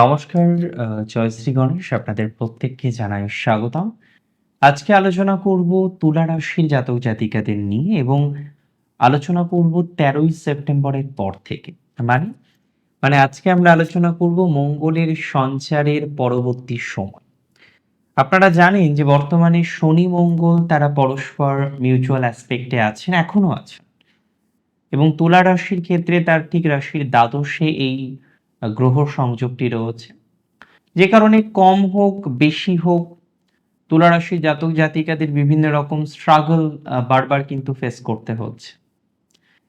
নমস্কার জয়শ্রী গণেশ, আপনাদের প্রত্যেককে জানাই স্বাগতম। আজকে আলোচনা করব তুলা রাশির জাতক জাতিকাদের নিয়ে এবং আলোচনা করব তেরোই সেপ্টেম্বরের পর থেকে। মানে মানে আজকে আমরা আলোচনা করব মঙ্গলের সঞ্চারের পরবর্তী সময়। আপনারা জানেন যে বর্তমানে শনি মঙ্গল তারা পরস্পর মিউচুয়াল অ্যাসপেক্টে আছেন, এখনও আছেন। এবং তুলা রাশির ক্ষেত্রে তার ঠিক রাশির দ্বাদশে এই গ্রহ সংযোগটি রয়েছে। যে কারণে কম হোক, বেশি হোক তুলা রাশির জাতক জাতিকাদের বিভিন্ন রকম স্ট্রাগল বারবার কিন্তু ফেস করতে হচ্ছে।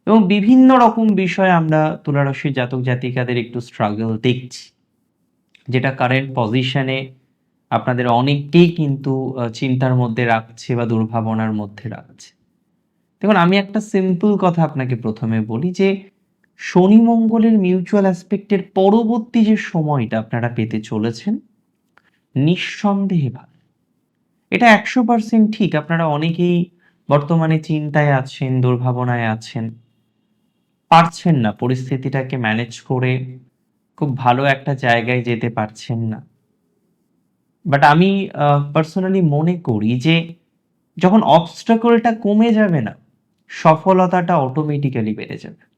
এবং বিভিন্ন রকম বিষয়ে আমরা তুলা রাশির জাতক জাতিকাদের একটু স্ট্রাগল দেখছি। যেটা কারেন্ট পজিশনে আপনাদের অনেককেই কিন্তু চিন্তার মধ্যে রাখছে বা দুর্ভাবনার মধ্যে রাখছে। দেখুন, আমি একটা সিম্পল কথা আপনাকে প্রথমে বলি যে শনি মঙ্গলের মিউচুয়াল অ্যাসপেক্টের পরবর্তী যে সময়টা আপনারা পেতে চলেছেন, নিঃসন্দেহে ভালো। এটা একশো পার্সেন্ট ঠিক। আপনারা অনেকেই বর্তমানে চিন্তায় আছেন, দুর্ভাবনায় আছেন। পারছেন না পরিস্থিতিটাকে ম্যানেজ করে খুব ভালো একটা জায়গায় যেতে পারছেন না। বাট আমি পার্সোনালি মনে করি যে যখন অবস্টাকলটা কমে যাবে না, সফলতাটা অটোমেটিক্যালি বেড়ে যাবে।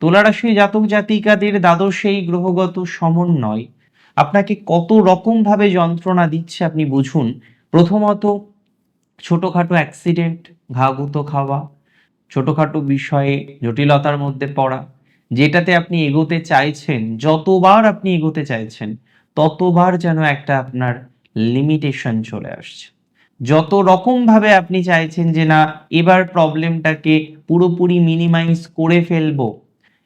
তুলারাশি জাতক জাতিকাদের দ্বাদশেই গ্রহগত সমন্বয়। আপনাকে কত রকম ভাবে যন্ত্রণা দিচ্ছে আপনি বুঝুন। প্রথমত, ছোটখাটো অ্যাক্সিডেন্ট ঘাগুতো খাওয়া, ছোটখাটো বিষয়ে জটিলতার মধ্যে পড়া, যেটাতে আপনি এগোতে চাইছেন, যতবার আপনি এগোতে চাইছেন, ততবার যেন একটা আপনার লিমিটেশন চলে আসছে। যত রকম ভাবে আপনি চাইছেন যে না, এবার প্রবলেমটাকে পুরোপুরি মিনিমাইজ করে ফেলব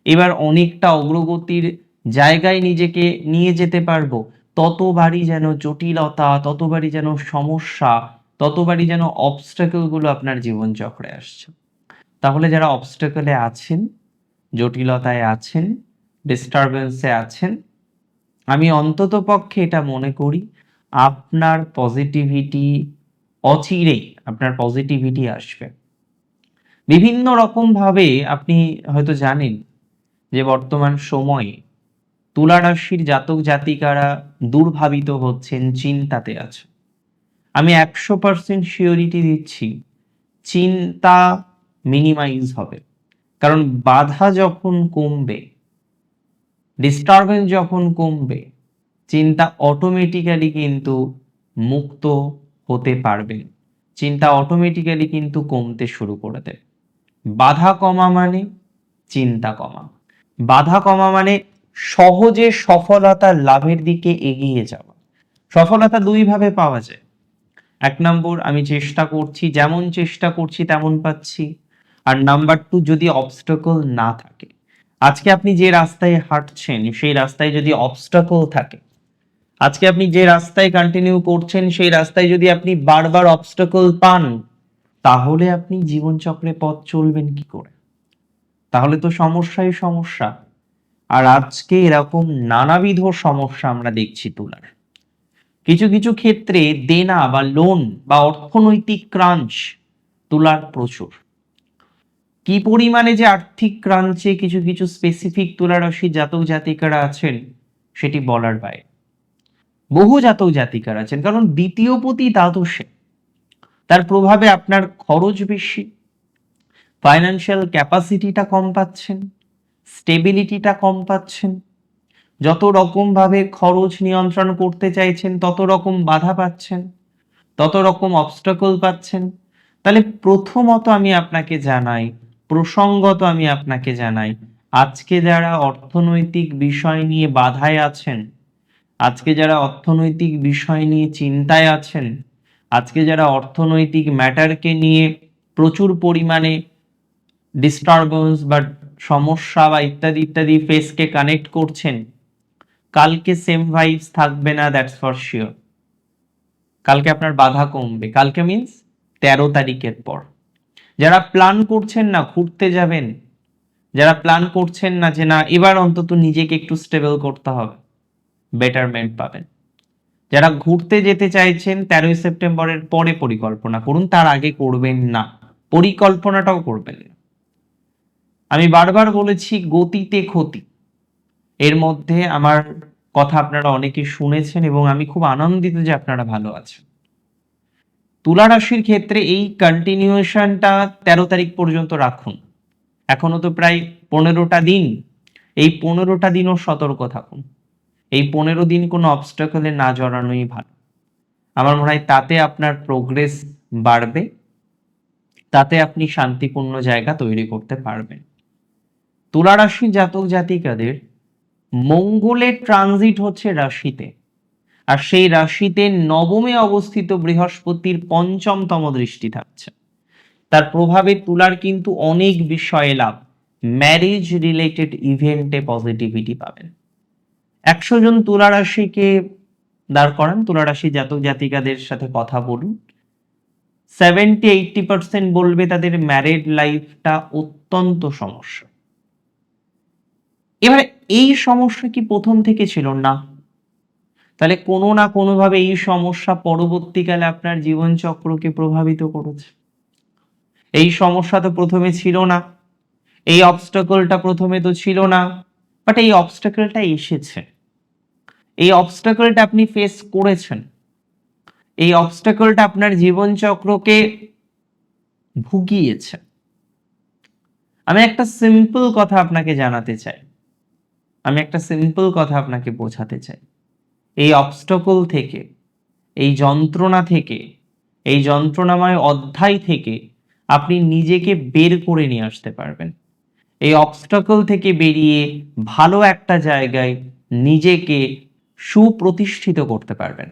এবার অনেকটা অগ্রগতির জায়গায় নিজেকে নিয়ে যেতে পারব। ততবারই যেন জটিলতা, ততবারই যেন সমস্যা, ততবারই যেন অবস্টাকেলগুলো আপনার জীবনচক্রে আসছে। তাহলে যারা অবস্টাকেলে আছেন, জটিলতায় আছেন ডিস্টারবেন্সে আছেন, আমি অন্তত পক্ষে এটা মনে করি, আপনার পজিটিভিটি অচিরেই, আপনার পজিটিভিটি আসবে। বিভিন্ন রকম ভাবে আপনি হয়তো জানেন যে বর্তমান সময়ে তুলা রাশির জাতক জাতিকারা দুর্ভাবিত হচ্ছেন, চিন্তাতে আছে। আমি একশো পার্সেন্ট শিওরিটি দিচ্ছি, চিন্তা মিনিমাইজ হবে। কারণ বাধা যখন কমবে ডিস্টারবেন্স যখন কমবে, চিন্তা অটোমেটিক্যালি কিন্তু মুক্ত হতে পারবেন চিন্তা অটোমেটিক্যালি কিন্তু কমতে শুরু করে দেবে বাধা কমা মানে চিন্তা কমা। বাধা কমা মানে সহজে সফলতা লাভের দিকে এগিয়ে যাওয়া। সফলতা দুইভাবে পাওয়া যায়। এক নম্বর, আমি চেষ্টা করছি, যেমন চেষ্টা করছি তেমন পাচ্ছি। আর নাম্বার টু, যদি অবস্টাকল না থাকে। আজকে আপনি যে রাস্তায় হাঁটছেন, সেই রাস্তায় যদি অবস্টাকল থাকে, আজকে আপনি যে রাস্তায় কন্টিনিউ করছেন, সেই রাস্তায় যদি আপনি বারবার অবস্টাকল পান, তাহলে আপনি জীবনচক্রে পথ চলবেন কি করে? তাহলে তো সমস্যাই সমস্যা। আর আজকে এরকম নানাবিধ সমস্যা আমরা দেখছি তুলার। কিছু কিছু ক্ষেত্রে দেনা বা লোন বা অর্থনৈতিক ক্রাঞ্চ তুলার প্রচুর। কি পরিমাণে যে আর্থিক ক্রাঞ্চে কিছু কিছু স্পেসিফিক তুলা রাশি জাতক জাতিকারা আছেন, সেটি বলার বাইরে। বহু জাতক জাতিকারা আছেন, কারণ দ্বিতীয় পতি দ্বাদশে। তার প্রভাবে আপনার খরচ বেশি। ফাইন্যান্সিয়াল ক্যাপাসিটিটা কম পাচ্ছেন স্টেবিলিটিটা কম পাচ্ছেন। যত রকম ভাবে খরচ নিয়ন্ত্রণ করতে চাইছেন, তত রকম বাধা পাচ্ছেন, তত রকম অবস্টাকল পাচ্ছেন। তাহলে প্রথমত আমি আপনাকে জানাই, প্রসঙ্গত আমি আপনাকে জানাই, আজকে যারা অর্থনৈতিক বিষয় নিয়ে বাধায় আছেন, আজকে যারা অর্থনৈতিক বিষয় নিয়ে চিন্তায় আছেন, আজকে যারা অর্থনৈতিক ম্যাটারকে নিয়ে প্রচুর পরিমাণে ডিস্টারবেন্স বা সমস্যা বা ইত্যাদি ইত্যাদি ফেসকে কানেক্ট করছেন, কালকে সেম ভাইবস থাকবে না দ্যাটস ফর শিওর কালকে আপনার বাধা কমবে। কালকে মিন্স তেরো তারিখের পর। যারা প্ল্যান করছেন না, ঘুরতে যাবেন, যারা প্ল্যান করছেন না যে না, এবার অন্তত নিজেকে একটু স্টেবল করতে হবে বেটারমেন্ট পাবেন। যারা ঘুরতে যেতে চাইছেন, তেরোই সেপ্টেম্বরের পরে পরিকল্পনা করুন, তার আগে করবেন না। পরিকল্পনাটাও করবেন না। আমি বারবার বলেছি গতিতে ক্ষতি। এর মধ্যে আমার কথা আপনারা অনেকে শুনেছেন এবং আমি খুব আনন্দিত যে আপনারা ভালো আছেন। তুলা রাশির ক্ষেত্রে এই কন্টিনিউয়েশনটা তেরো তারিখ পর্যন্ত রাখুন। এখনও তো প্রায় পনেরোটা দিন। এই পনেরোটা দিনও সতর্ক থাকুন। এই পনেরো দিন কোনো অবস্টাকলে না জড়ানোই ভালো। আমার মনে হয় তাতে আপনার প্রোগ্রেস বাড়বে। তাতে আপনি শান্তিপূর্ণ জায়গা তৈরি করতে পারবেন। তুলা রাশি জাতক জাতিকাদের মঙ্গলের ট্রানজিট হচ্ছে রাশিতে। আর সেই রাশিতে নবমে অবস্থিত বৃহস্পতির পঞ্চমতম দৃষ্টি থাকছে। তার প্রভাবে তুলার কিন্তু অনেক বিষয়ে লাভ। ম্যারেজ রিলেটেড ইভেন্টে পজিটিভিটি পাবেন। একশো জন তুলা রাশিকে দাঁড় করান। তুলা রাশি জাতক জাতিকাদের সাথে কথা বলুন। সেভেন্টি এইটটি পার্সেন্ট বলবে তাদের ম্যারিড লাইফটা অত্যন্ত সমস্যা। এবারে এই সমস্যা কি প্রথম থেকে ছিল? না। তাহলে কোনো না কোনোভাবে এই সমস্যা পরবর্তীকালে আপনার জীবনচক্রকে প্রভাবিত করেছে। এই সমস্যা তো প্রথমে ছিল না। এই অবস্টাকলটা প্রথমে তো ছিল না। বাট এই অবস্টাকলটা এসেছে। এই অবস্টাকলটা আপনি ফেস করেছেন। এই অবস্টাকলটা আপনার জীবনচক্রকে ভুগিয়েছে। আমি একটা সিম্পল কথা আপনাকে জানাতে চাই। আমি একটা সিম্পল কথা আপনাকে বোঝাতে চাই। এই অবস্টকল থেকে, এই যন্ত্রণা থেকে, এই যন্ত্রণাময় অধ্যায় থেকে আপনি নিজেকে বের করে নিয়ে আসতে পারবেন। এই অবস্টকল থেকে বেরিয়ে ভালো একটা জায়গায় নিজেকে সুপ্রতিষ্ঠিত করতে পারবেন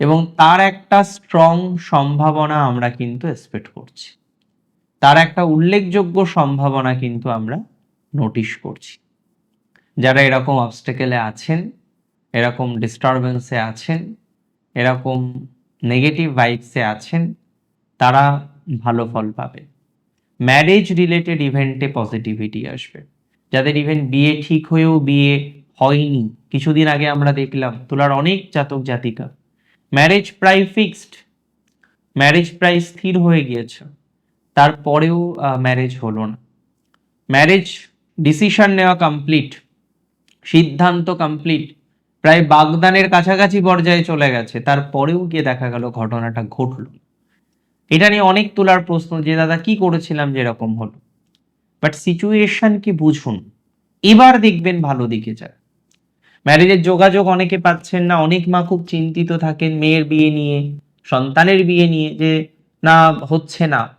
এবং তার একটা স্ট্রং সম্ভাবনা আমরা কিন্তু এক্সপেক্ট করছি। তার একটা উল্লেখযোগ্য সম্ভাবনা কিন্তু আমরা নোটিশ করছি। যারা এরকম অবস্টেকেলে আছেন, এরকম ডিস্টারবেন্সে আছেন, এরকম নেগেটিভ ভাইবসে আছেন, তারা ভালো ফল পাবে। ম্যারেজ রিলেটেড ইভেন্টে পজিটিভিটি আসবে। যাদের ইভেন্ট বিয়ে ঠিক হয়েও বিয়ে হয়নি, কিছুদিন আগে আমরা দেখলাম তোলার অনেক জাতক জাতিকা। ম্যারেজ প্রায় ফিক্সড ম্যারেজ প্রায় স্থির হয়ে গিয়েছে। তারপরেও ম্যারেজ হলো না। ম্যারেজ ডিসিশন নেওয়া কমপ্লিট সিদ্ধান্ত কমপ্লিট প্রায় বাগদানের কাছাকাছি পর্যায়ে চলে গেছে। তারপরেও গিয়ে দেখা গেল ঘটনাটা ঘটলো। এটা নিয়ে অনেক তোলার প্রশ্ন যে, দাদা, কি করেছিলাম যেরকম হলো? বাট সিচুয়েশন কি বুঝুন। এবার দেখবেন ভালো দিকে যায়। ম্যারেজের যোগাযোগ অনেকে পাচ্ছেন না। অনেক মা খুব চিন্তিত থাকেন মেয়ের বিয়ে নিয়ে, সন্তানের বিয়ে নিয়ে যে, না, হচ্ছে না।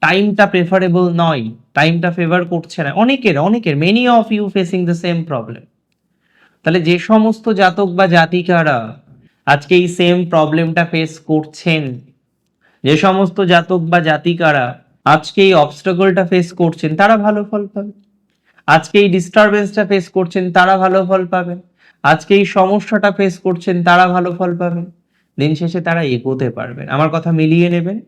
টাইমটা প্রেফারেবল নয়। টাইমটা ফেভার করছে না। অনেকের অনেকের many of you facing the same problem তাহলে যে সমস্ত জাতক বা জাতিকারা আজকে এই সেম প্রবলেমটা ফেস করছেন, যে সমস্ত জাতক বা জাতিকারা আজকে এই অবস্টাকলটা ফেস করছেন, তারা ভালো ফল পাবে। আজকে এই ডিস্টারবেন্সটা ফেস করছেন, তারা ভালো ফল পাবেন। আজকে এই সমস্যাটা ফেস করছেন, তারা ভালো ফল পাবেন। দিন শেষে তারা এগোতে পারবেন। আমার কথা মিলিয়ে নেবেন,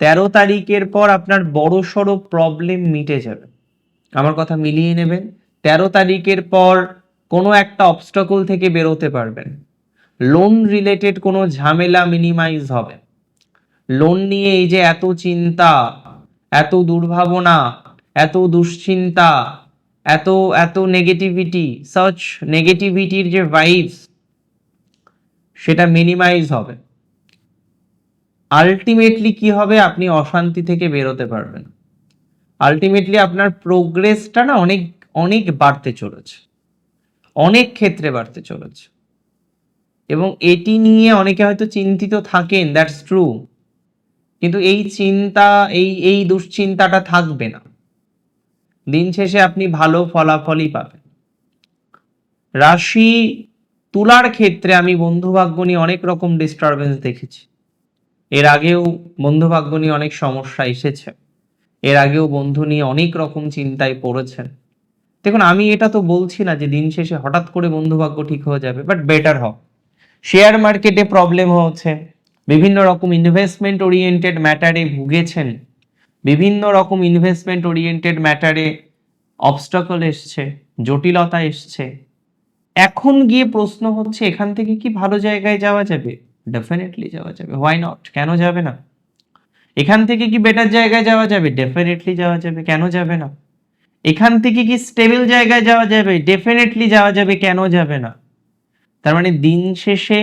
তেরো তারিখের পর আপনার বড় সড়ো প্রবলেম মিটে যাবে। আমার কথা মিলিয়ে নেবেন, তেরো তারিখের পর কোনো একটা অবস্টাকল থেকে বেরোতে পারবেন। লোন রিলেটেড কোনো ঝামেলা মিনিমাইজ হবে। লোন নিয়ে এই যে এত চিন্তা, এত দুর্ভাবনা, এত দুশ্চিন্তা, এত এত নেগেটিভিটি সার্চ নেগেটিভিটির যে ভাইবস সেটা মিনিমাইজ হবে। আলটিমেটলি কি হবে? আপনি অশান্তি থেকে বেরোতে পারবেন। আলটিমেটলি আপনার প্রোগ্রেসটা না অনেক অনেক বাড়তে চলেছে। অনেক ক্ষেত্রে বাড়তে চলেছে। এবং এটি নিয়ে অনেকে হয়তো চিন্তিত থাকেন দ্যাটস ট্রু কিন্তু এই চিন্তা, এই এই দুশ্চিন্তাটা থাকবে না। দিন শেষে আপনি ভালো ফলাফলই পাবেন। রাশি তুলার ক্ষেত্রে আমি বন্ধুভাগ্য নিয়ে অনেক রকম ডিস্টারবেন্স দেখেছি। এর আগেও বন্ধুভাগ্য নিয়ে অনেক সমস্যা এসেছে। এর আগেও বন্ধু নিয়ে অনেক রকম চিন্তায় পড়েছেন। দেখুন, আমি এটা তো বলছি না যে দিন শেষে হঠাৎ করে বন্ধুভাগ্য ঠিক হয়ে যাবে বাট বেটার হোক শেয়ার মার্কেটে প্রবলেম হচ্ছে। বিভিন্ন রকম ইনভেস্টমেন্ট ওরিয়েন্টেড ম্যাটারে ভুগেছেন। বিভিন্ন রকম ইনভেস্টমেন্ট ওরিয়েন্টেড ম্যাটারে অবস্টাকল এসছে, জটিলতা এসছে। এখন গিয়ে প্রশ্ন হচ্ছে, এখান থেকে কি ভালো জায়গায় যাওয়া যাবে? ডেফিনেটলি যাওয়া যাবে। হোয়াই নট কেন যাবে না? এখান থেকে কি বেটার জায়গায় যাওয়া যাবে? ডেফিনেটলি যাওয়া যাবে। কেন যাবে না? এখান থেকে কি স্টেবল জায়গায় যাওয়া যাবে? ডেফিনেটলি যাওয়া যাবে, কেন যাবে না? তার মানে দিন শেষে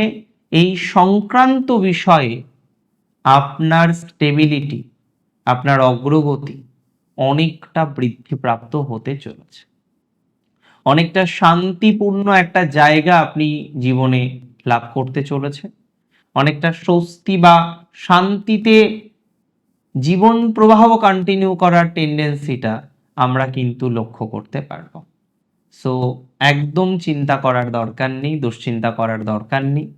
এই সংক্রান্ত বিষয়ে আপনার স্টেবিলিটি আপনার অগ্রগতি অনেকটা বৃদ্ধিপ্রাপ্ত হতে চলেছে। অনেকটা শান্তিপূর্ণ একটা জায়গা আপনি জীবনে লাভ করতে চলেছে অনেকটা স্বস্তি বা শান্তিতে জীবন প্রবাহ কন্টিনিউ করার টেন্ডেন্সিটা আমরা কিন্তু লক্ষ্য করতে পারব। সো একদম চিন্তা করার দরকার নেই, দুশ্চিন্তা করার দরকার নেই।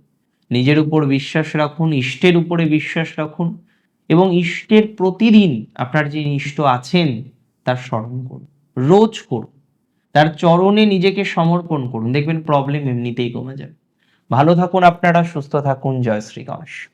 নিজের উপর বিশ্বাস রাখুন, ইষ্টের উপরে বিশ্বাস রাখুন এবং ইষ্টের প্রতিদিন আপনার যে ইষ্ট আছেন, তার স্মরণ করুন, রোজ করুন। তার চরণে নিজেকে সমর্পণ করুন। দেখবেন প্রবলেম এমনিতেই কমে যাবে। ভালো থাকুন আপনারা, সুস্থ থাকুন। জয় শ্রী গণেশ।